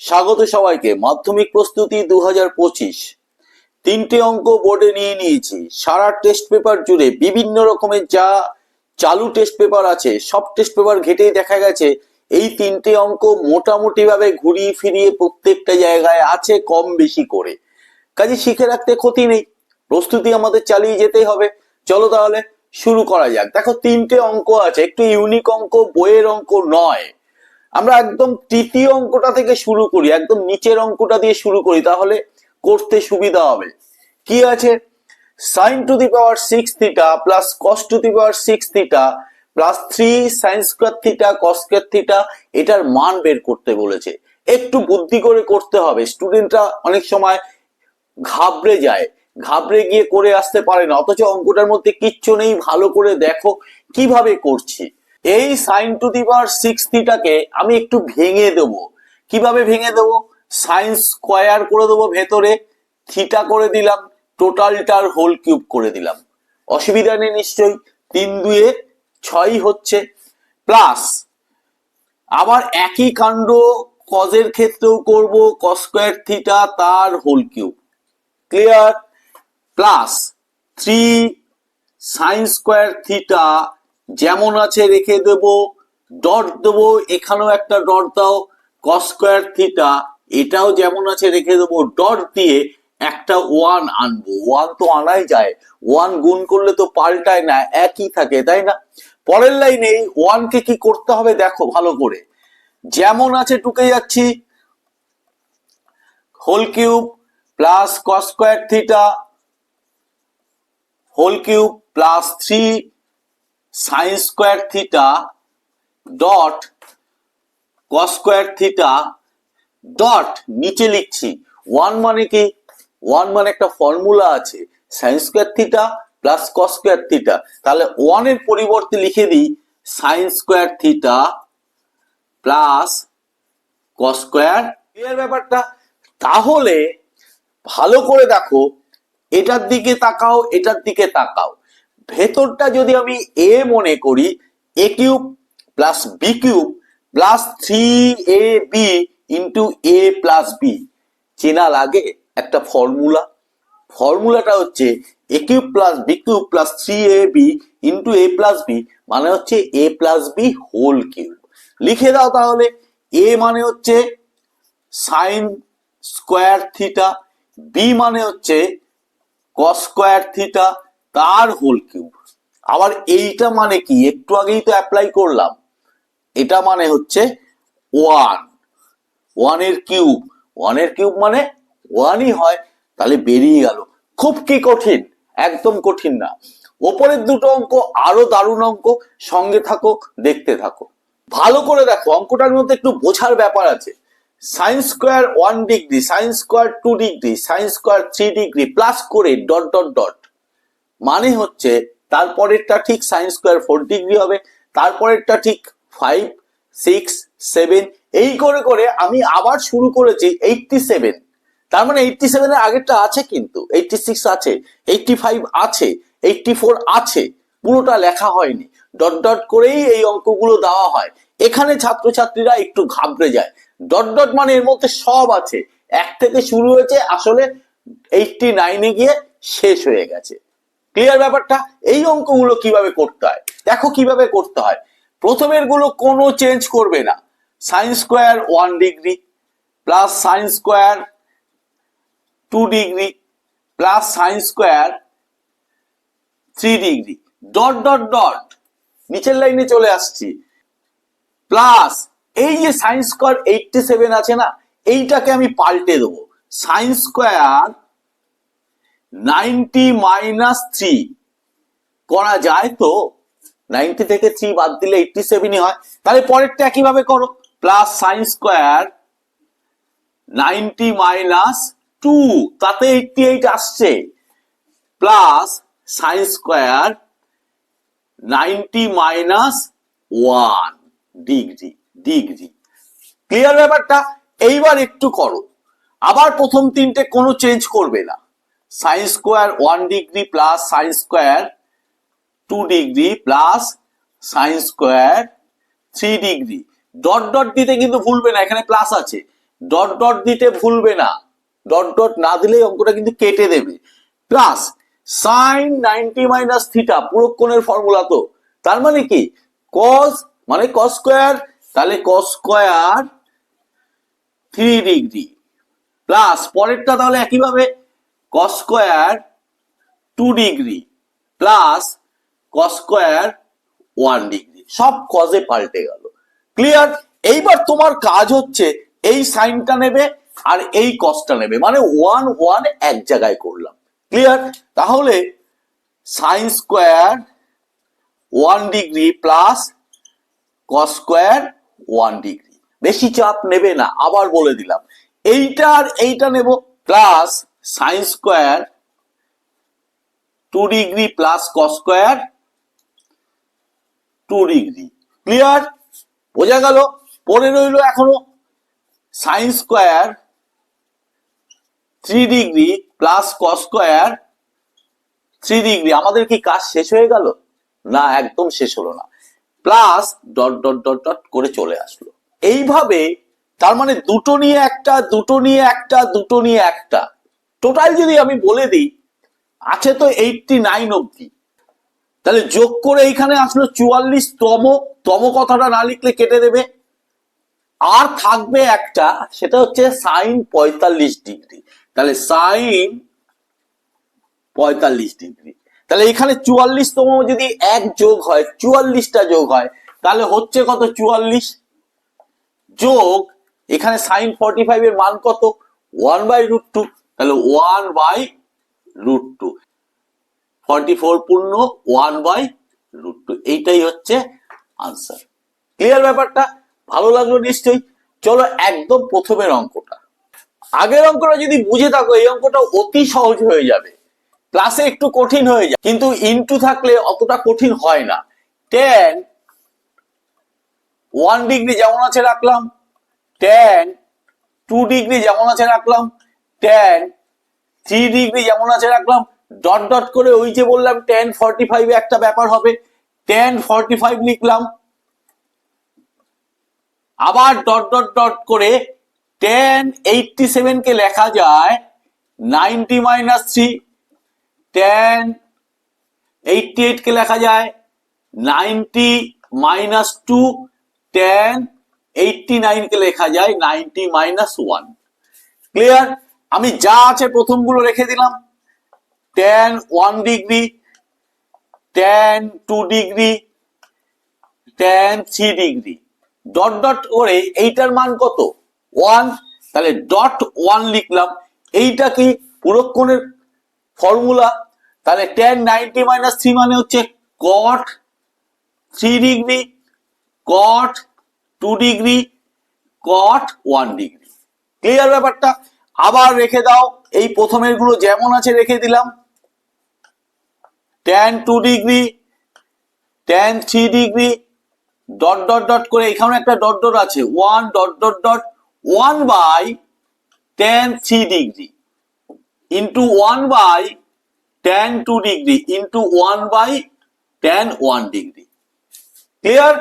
স্বাগত সবাইকে। মাধ্যমিক প্রস্তুতি দু হাজার পঁচিশ। তিনটে অঙ্ক বোর্ডে নিয়ে নিয়েছি। সারা টেস্ট পেপার জুড়ে বিভিন্ন রকমের যা চালু টেস্ট পেপার আছে, সব টেস্ট পেপার ঘেটেই দেখা গেছে, এই তিনটে অঙ্ক মোটামুটি ভাবে ঘুরিয়ে ফিরিয়ে প্রত্যেকটা জায়গায় আছে কম বেশি করে। কাজে শিখে রাখতে ক্ষতি নেই। প্রস্তুতি আমাদের চালিয়ে যেতেই হবে। চলো তাহলে শুরু করা যাক। দেখো, তিনটে অঙ্ক আছে। একটু ইউনিক অঙ্ক, বইয়ের অঙ্ক নয়। আমরা একদম তৃতীয় অঙ্কটা থেকে শুরু করি, একদম নিচের অঙ্কটা দিয়ে শুরু করি, তাহলে করতে সুবিধা হবে। কি আছে? Sine to the power six theta plus cos to the power six theta plus three sine square theta cos square theta এটার মান বের করতে বলেছে। একটু বুদ্ধি করে করতে হবে। স্টুডেন্টরা অনেক সময় ঘাবড়ে যায়। ঘাবড়ে গিয়ে করে আসতে পারে না। অথচ অঙ্কটার মধ্যে কিচ্ছু নেই। ভালো করে দেখো কীভাবে করছি। এই sine to the power six থিটাকে আমি একটু ভেঙে দেব। কীভাবে ভেঙে দেব? সাইন স্কোয়ার করে দেবো ভেতরে থিটা করে দিলাম টোটালটার হোল কিউব করে দিলাম। অসুবিধা নেই নিশ্চয়ই, তিন দুয়ে ছয় হচ্ছে। প্লাস আবার একই কাণ্ড কজের ক্ষেত্রেও করব কস স্কোয়ার থিটা তার whole cube clear plus three sine square theta যেমন আছে রেখে দেব, ডট দেবো, এখানেও একটা ডট দাও কস স্কোয়ার থিটা এটাও যেমন আছে রেখে দেবো, ডট দিয়ে একটা ওয়ান আনব। ওয়ান তো আনাই যায়। ওয়ান গুণ করলে তো পাল্টায় না, একই থাকে, তাই না? পরের লাইনে ওয়ানকে কি করতে হবে দেখো ভালো করে। যেমন আছে টুকে যাচ্ছি whole cube plus cos square theta whole cube plus three sine square theta dot cos square theta dot নিচে লিখছি। ওয়ান মানে কি? ওয়ান মানে একটা ফর্মুলা আছে। Sine square theta plus cos square theta তাহলে ওয়ানের পরিবর্তে লিখে দিই sine square theta plus cos square এর ব্যাপারটা, তাহলে ভালো করে দেখো, এটার দিকে তাকাও, এটার দিকে তাকাও। ভেতরটা যদি আমি এ মনে করি a cube plus b cube plus three a b into a plus b চেনা লাগে একটা ফর্মুলা ফর্মুলাটা হচ্ছে a cube plus b cube plus three a b into a plus b মানে হচ্ছে a plus b whole cube লিখে দাও তাহলে। এ মানে হচ্ছে সাইন স্কোয়ার থিটা বি মানে হচ্ছে কস স্কোয়ার থিটা তার হোল কিউব আবার এইটা মানে কি? একটু আগেই তো অ্যাপ্লাই করলাম। এটা মানে হচ্ছে ওয়ান ওয়ানের কিউব ওয়ানের কিউব মানে ওয়ানই হয়, তাহলে বেরিয়ে গেল। খুব কি কঠিন? একদম কঠিন না। ওপরের দুটো অঙ্ক আরও দারুণ অঙ্ক। সঙ্গে থাকো, দেখতে থাকো। ভালো করে দেখো, অঙ্কটার মধ্যে একটু বোঝার ব্যাপার আছে। Sine square one degree sine square two degree sine square three degree plus করে ডট ডট ডট মানে হচ্ছে তারপরেরটা ঠিক সাইন স্কোয়ার ফোর ডিগ্রি হবে, তারপরেরটা ঠিক ফাইভ সিক্স সেভেন এই করে করে আমি আবার শুরু করেছি এইটটি সেভেন তার মানে এইটটি সেভেনের আগেরটা আছে কিন্তু এইটটি সিক্স আছে এইটটি ফাইভ আছে এইটটি ফোর আছে, পুরোটা লেখা হয়নি। ডট ডট করেই এই অঙ্কগুলো দেওয়া হয়। এখানে ছাত্রছাত্রীরা একটু ঘাবড়ে যায়। ডট ডট মানে এর মধ্যে সব আছে। এক থেকে শুরু হয়েছে, আসলে এইটটি নাইনে গিয়ে শেষ হয়ে গেছে। ক্লিয়ার ব্যাপারটা? এই অঙ্কগুলো কীভাবে করতে হয়? দেখো কীভাবে করতে হয়। প্রথমেরগুলো কোনো চেঞ্জ করবে না। Sine square one degree plus sine square two degree plus sine square three degree dot dot dot নিচের লাইনে চলে আসছি। প্লাস এই যে সাইন স্কোয়ার এইটটি সেভেন আছে না, এইটাকে আমি পাল্টে দেবো। Sine square ninety minus three. করা যায় তো? নাইনটি থেকে থ্রি বাদ দিলে এইটটি সেভেনই হয়। তাহলে পরেরটা একইভাবে করো? Plus sine square ninety minus two. তাতে এইটটি এইট আসছে। Plus sine square ninety minus one. Degree degree. Clear ব্যাপারটা? এইবার একটু করো। আবার প্রথম তিনটে কোনো চেঞ্জ করবে না। Sine square one degree plus sine square two degree plus sine square three degree dot dot দিতে কিন্তু ভুলবে না, এখানে প্লাস আছে। ডট ডট দিতে ভুলবে না। ডট ডট না দিলেই অঙ্কটা কিন্তু কেটে দেবে। Plus sine ninety minus theta পুরো কোণের ফর্মুলা তো। তার মানে কি? কস মানে কস স্কোয়ার তাহলে cos square three degree plus পরেরটা তাহলে একইভাবে cos square two degree plus cos square one degree সব কজে পাল্টে গেল। ক্লিয়ার এইবার তোমার কাজ হচ্ছে এই সাইনটা নেবে আর এই কসটা নেবে। মানে ওয়ান ওয়ান এক জায়গায় করলাম। ক্লিয়ার তাহলে sine square one degree plus cos square one degree বেশি চাপ নেবে না, আবার বলে দিলাম। এইটা আর এইটা নেব plus sine square two degree plus cos square two degree clear বোঝা গেল? পরে রইল এখনও। Sine square three degree plus cos square three degree আমাদের কি কাজ শেষ হয়ে গেল? না, একদম শেষ হলো না। Plus dot dot dot dot করে চলে আসলো। এইভাবে তার মানে দুটো নিয়ে একটা, দুটো নিয়ে একটা, দুটো নিয়ে একটা। টোটাল যদি আমি বলে দিই, আছে তো এইটটি নাইন অব্দি তাহলে যোগ করে এইখানে আসলো চুয়াল্লিশ, তম তম কথাটা না লিখলে কেটে দেবে। আর থাকবে একটা, সেটা হচ্ছে সাইন পঁয়তাল্লিশ ডিগ্রি। তাহলে সাইন পঁয়তাল্লিশ ডিগ্রি। তাহলে এখানে চুয়াল্লিশতম যদি এক যোগ হয়, চুয়াল্লিশটা যোগ হয়, তাহলে হচ্ছে কত চুয়াল্লিশ? যোগ, এখানে সাইন ফর্টি ফাইভ এর মান কত? ওয়ান বাই রুট টু তাহলে one by root two forty four পূর্ণ ওয়ান বাই রুট টু এইটাই হচ্ছে আনসার ক্লিয়ার ব্যাপারটা? ভালো লাগল নিশ্চয়ই। চলো একদম প্রথমের অঙ্কটা। আগের অঙ্কটা যদি বুঝে থাকো, এই অঙ্কটা অতি সহজ হয়ে যাবে। ক্লাসে একটু কঠিন হয়ে যায়। কিন্তু ইনটু থাকলে অতটা কঠিন হয় না। টেন ওয়ান ডিগ্রি যেমন আছে রাখলাম। টেন টু ডিগ্রি যেমন আছে রাখলাম। টেন থ্রি ডিগ্রি যেমন আছে রাখলাম ডট ডট করে ওই যে বললাম টেন ফর্টি ফাইভে একটা ব্যাপার হবে। টেন ফর্টি ফাইভ লিখলাম। আবার ডট ডট ডট করে টেন এইটটি সেভেনকে লেখা যায় ninety minus three tan eighty এইটকে লেখা যায় ninety minus two tan eighty নাইনকে লেখা যায় নাইনটি মাইনাস ওয়ান ক্লিয়ার আমি যা আছে প্রথমগুলো রেখে দিলাম। Tan one degree tan two degree tan three degree dot dot করে এইটার মান কত? ওয়ান তাহলে ডট ওয়ান লিখলাম। এইটা কি পুরক্ষণের ফর্মুলা তাহলে টেন নাইনটি মাইনাস থ্রি মানে হচ্ছে cot three degree cot two degree cot one degree clear ব্যাপারটা? আবার রেখে দাও। এই প্রথমেরগুলো যেমন আছে রেখে দিলাম। Tan two degree tan three degree dot dot dot করে এখানে একটা ডট ডট আছে। One dot dot dot one by tan three degree into one by tan two degree into one by tan one degree clear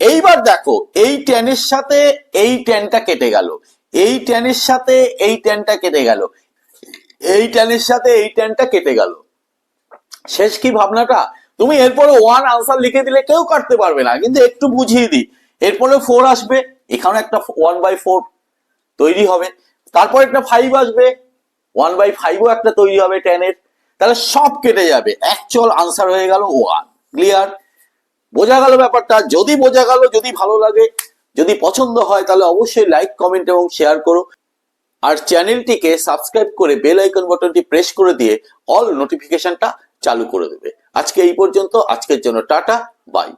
এইবার দেখো, এই টেনের সাথে এই টেনটা কেটে গেল। এই টেনের সাথে এই টেনটা কেটে গেল। এই টেনের সাথে এই টেনটা কেটে গেল। শেষ কি ভাবনাটা? তুমি এরপরে ওয়ান আনসার লিখে দিলে কেউ কাটতে পারবে না, কিন্তু একটু বুঝিয়ে দিই। এরপরে ফোর আসবে, এখানে একটা ওয়ান বাই ফোর তৈরি হবে। তারপর একটা ফাইভ আসবে ওয়ান বাই ফাইভও একটা তৈরি হবে টেনের তাহলে সব কেটে যাবে। অ্যাকচুয়াল আনসার হয়ে গেল ওয়ান ক্লিয়ার বোঝা গেল ব্যাপারটা? যদি বোঝা গেল, যদি ভালো লাগে যদি পছন্দ হয়, তাহলে অবশ্যই লাইক কমেন্ট এবং শেয়ার করো। আর চ্যানেলটিকে সাবস্ক্রাইব করে বেল আইকন বাটনটি প্রেস করে দিয়ে অল নোটিফিকেশনটা চালু করে দেবে। আজকে এই পর্যন্ত, আজকের জন্য টাটা বাই